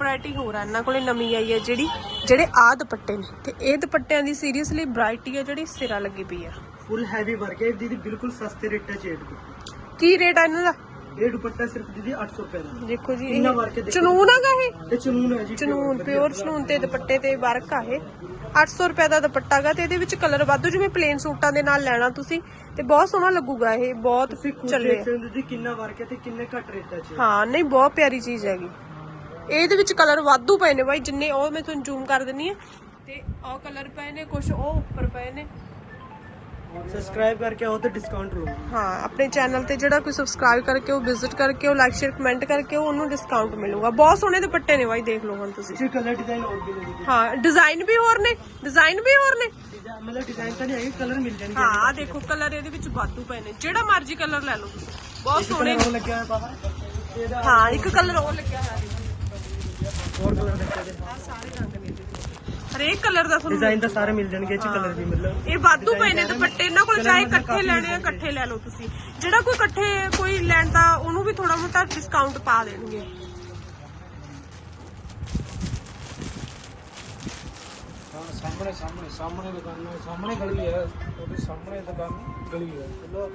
Variety ਹੋਰ ਆ ਇਹਨਾਂ ਕੋਲੇ ਨਵੀਂ ਆਈ ਹੈ ਜਿਹੜੀ ਜਿਹੜੇ ਆ ਦੁਪੱਟੇ ਨੇ। ਤੇ ਇਹ ਦੁਪੱਟਿਆਂ ਦੀ ਸੀਰੀਅਸਲੀ ਵੈਰਾਈਟੀ ਹੈ ਜਿਹੜੀ ਸਿਰਾ ਲੱਗੀ ਪਈ ਆ। ਫੁੱਲ ਹੈਵੀ ਵਰਕ ਹੈ ਦੀਦੀ ਬਿਲਕੁਲ ਸਸਤੇ ਰੇਟ 'ਚ ਹੈ ਦੁਪੱਟਾ ਕੀ ਰੇਟ ਆ ਇਹਨਾਂ ਦਾ? ਇਹ ਦੁਪੱਟਾ ਸਿਰਫ ਦੀਦੀ 800 ਰੁਪਏ ਦਾ। ਦੇਖੋ ਜੀ ਇੰਨਾ ਇਹ ਦੇਖੋ। ਚਨੂਨ ਹੈਗਾ ਇਹ? ਇਹ ਚਨੂਨ ਹੈ ਜੀ ਚਨੂਨ ਪਿਓਰ ਚਨੂਨ ਤੇ ਦੁਪੱਟੇ ਤੇ ਵਰਕ ਆ ਇਹ। 800 ਰੁਪਏ ਦਾ ਦੁਪੱਟਾ ਗਾ ਤੇ ਇਹਦੇ ਵਿੱਚ ਕਲਰ ਵਾਧੂ ਜਿਵੇਂ ਪਲੇਨ ਸੂਟਾਂ ਦੇ ਨਾਲ ਲੈਣਾ ਤੁਸੀਂ ਤੇ ਬਹੁਤ ਸੋਹਣਾ ਲੱਗੂਗਾ ਇਹ ਬਹੁਤ ਤੁਸੀਂ ਖੁਦ ਚੱਲੇ। ਦੇਖ ਸਕਦੇ ਹੋ ਦੀਦੀ ਕਿੰਨਾ ਵਰਕ ਹੈ ਤੇ ਕਿੰਨੇ ਘੱਟ ਰੇਟਾਂ 'ਚ ਹੈ ਹਾਂ ਨਹੀਂ ਬਹੁਤ ਪਿਆਰੀ ਚੀਜ਼ ਹੈਗੀ। ਇਹਦੇ ਵਿੱਚ ਕਲਰ ਵਾਧੂ ਪਏ ਨੇ ਬਾਈ ਜਿੰਨੇ ਉਹ ਮੈਂ ਤੁਹਾਨੂੰ ਜ਼ੂਮ ਕਰ ਦਿੰਨੀ ਆ ਤੇ ਉਹ ਕਲਰ ਪਏ ਨੇ ਕੁਝ ਉਹ ਉੱਪਰ ਪਏ ਨੇ। ਸਬਸਕ੍ਰਾਈਬ ਕਰਕੇ ਆਓ ਤੇ ਡਿਸਕਾਊਂਟ ਲਓ। ਹਾਂ ਆਪਣੇ ਚੈਨਲ ਤੇ ਜਿਹੜਾ ਕੋਈ ਸਬਸਕ੍ਰਾਈਬ ਕਰਕੇ ਉਹ ਵਿਜ਼ਿਟ ਕਰਕੇ ਉਹ ਲਾਈਕ ਸ਼ੇਅਰ ਕਮੈਂਟ ਕਰਕੇ ਉਹ ਉਹਨੂੰ ਡਿਸਕਾਊਂਟ ਮਿਲੂਗਾ। ਬਹੁਤ ਸੋਹਣੇ ਦੁਪੱਟੇ ਨੇ ਬਾਈ ਦੇਖ ਲਓ ਹੁਣ ਤੁਸੀਂ। ਜੀ ਕਲਰ ਡਿਜ਼ਾਈਨ ਹੋਰ ਵੀ ਨੇ ਹਾਂ ਡਿਜ਼ਾਈਨ ਵੀ ਹੋਰ ਨੇ ਡਿਜ਼ਾਈਨ ਵੀ ਹੋਰ ਨੇ। ਮਤਲਬ ਡਿਜ਼ਾਈਨ ਤਾਂ ਨਹੀਂ ਹੈਗੇ ਕਲਰ ਮਿਲ ਜਾਣਗੇ। ਹਾਂ ਆਹ ਦੇਖੋ ਕਲਰ ਇਹਦੇ ਵਿੱਚ ਵਾਧੂ ਪਏ ਨੇ। ਜਿਹੜਾ ਮਰਜ਼ੀ ਕਲਰ ਲੈ ਲਓ ਤੁਸੀਂ। ਬਹੁਤ ਸੋਹਣੇ ਲੱਗਿਆ ਹੋਇਆ ਬਾਹਰ। ਹਾਂ ਇੱਕ ਕਲਰ ਹੋਰ ਲੱਗਿਆ ਹੋਇਆ ਦੇਖੋ ਹੋਰ ਕਲਰ ਦੇਖਿਆ ਜੀ ਆਹ ਸਾਰੇ ਰੰਗ ਨੇ ਇਹਦੇ ਵਿੱਚ। ਹਰੇਕ ਕਲਰ ਦਾ ਤੁਹਾਨੂੰ ਡਿਜ਼ਾਈਨ ਤਾਂ ਸਾਰੇ ਮਿਲ ਜਾਣਗੇ ਇਹ ਚ ਕਲਰ ਵੀ ਮਤਲਬ ਇਹ ਵਾਧੂ ਪਏ ਨੇ ਦੁਪੱਟੇ ਇਹਨਾਂ ਕੋਲ ਚਾਹੇ ਇਕੱਠੇ ਲੈਣੇ ਆ ਇਕੱਠੇ ਲੈ ਲਓ ਤੁਸੀਂ। ਜਿਹੜਾ ਕੋਈ ਇਕੱਠੇ ਕੋਈ ਲੈਂਦਾ ਉਹਨੂੰ ਵੀ ਥੋੜਾ ਮੋਟਾ ਡਿਸਕਾਊਂਟ ਪਾ ਦੇਣਗੇ। ਸਾਹਮਣੇ ਸਾਹਮਣੇ ਸਾਹਮਣੇ ਦੁਕਾਨ ਸਾਹਮਣੇ ਗਲੀ ਹੈ ਉਹਦੇ ਸਾਹਮਣੇ ਦੁਕਾਨ ਗਲੀ ਹੈ ਚਲੋ।